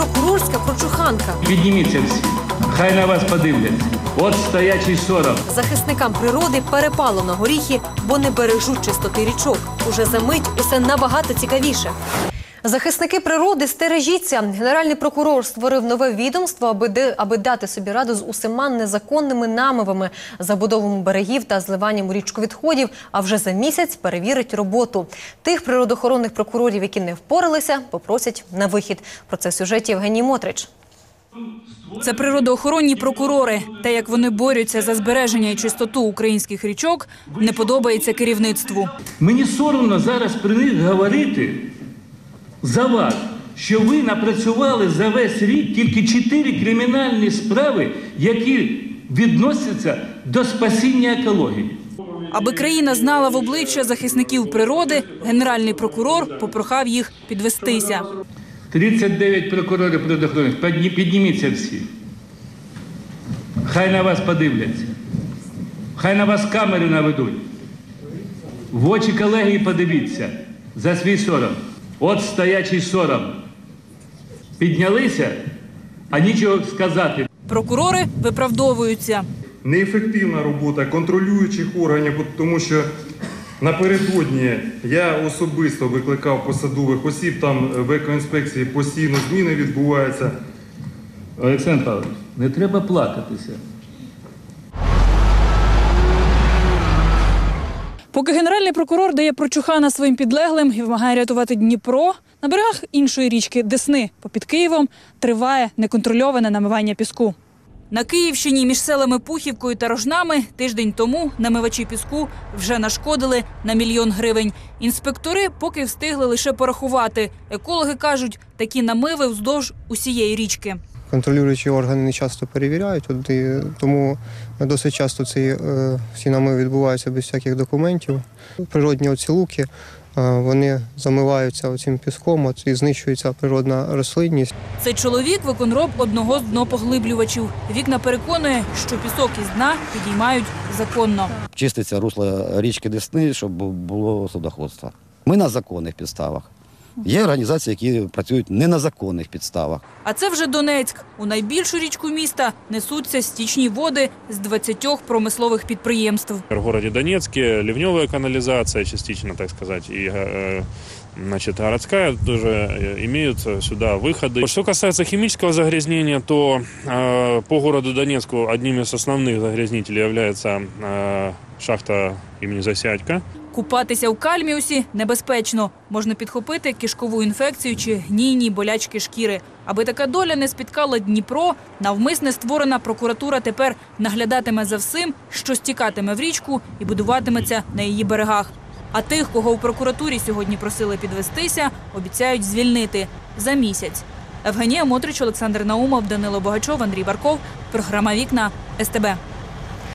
прокурорська прочуханка. Підніміться всі. Хай на вас подивляться. От стоячий сором. Захисникам природи перепало на горіхи, бо не бережуть чистоти річок. Уже за мить усе набагато цікавіше. Захисники природи, стережіться. Генеральний прокурор створив нове відомство, аби, де- аби дати собі раду з усіма незаконними намивами, забудовами берегів та зливанням у річку відходів. А вже за місяць перевірить роботу. Тих природоохоронних прокурорів, які не впоралися, попросять на вихід. Про це в сюжеті Євгеній Мотрич. Це природоохоронні прокурори. Те, як вони борються за збереження і чистоту українських річок, не подобається керівництву. Мені соромно зараз при них говорити за вас, що ви напрацювали за весь рік тільки чотири кримінальні справи, які відносяться до спасіння екології. Аби країна знала в обличчя захисників природи, генеральний прокурор попрохав їх підвестися. 39 прокурорів природоохоронних. Підніміться всі. Хай на вас подивляться. Хай на вас камери наведуть. В очі колегії подивіться за свій сором. От стоячий сором. Піднялися, а нічого сказати. Прокурори виправдовуються. неефективна робота контролюючих органів, тому що напередодні я особисто викликав посадових осіб, там в екоінспекції постійно зміни відбуваються. Олександр Павлович, не треба плакатися. Поки генеральний прокурор дає прочухана своїм підлеглим і вимагає рятувати Дніпро, на берегах іншої річки Десни попід Києвом триває неконтрольоване намивання піску. На Київщині між селами Пухівкою та Рожнами тиждень тому намивачі піску вже нашкодили на мільйон гривень. Інспектори поки встигли лише порахувати. Екологи кажуть, такі намиви вздовж усієї річки. Контролюючі органи не часто перевіряють, от, і тому досить часто ці е, всі намиви відбуваються без всяких документів. Природні оці луки е, вони замиваються цим піском, от, і знищується природна рослинність. Цей чоловік виконроб одного з днопоглиблювачів. Вікна переконує, що пісок із дна підіймають законно. чиститься русло річки Десни, щоб було судоходство. Ми на законних підставах. Є організації, які працюють не на законних підставах. А це вже Донецьк. У найбільшу річку міста несуться стічні води з 20 промислових підприємств. В городе Донецке ливневая канализация частично, так сказать, и э, значит, городская тоже э, имеются сюда выходы. Что касается химического загрязнения, то э, по городу Донецку одним из основных загрязнителей является э, шахта имени Засядька. Купатися у кальміусі небезпечно. Можна підхопити кишкову інфекцію чи гнійні болячки шкіри. Аби така доля не спіткала Дніпро, навмисне створена прокуратура тепер наглядатиме за всім, що стікатиме в річку і будуватиметься на її берегах. А тих, кого у прокуратурі сьогодні просили підвестися, обіцяють звільнити за місяць. Евгенія Мотрич, Олександр Наумов, Данило Богачов, Андрій Барков. Програма Вікна СТБ.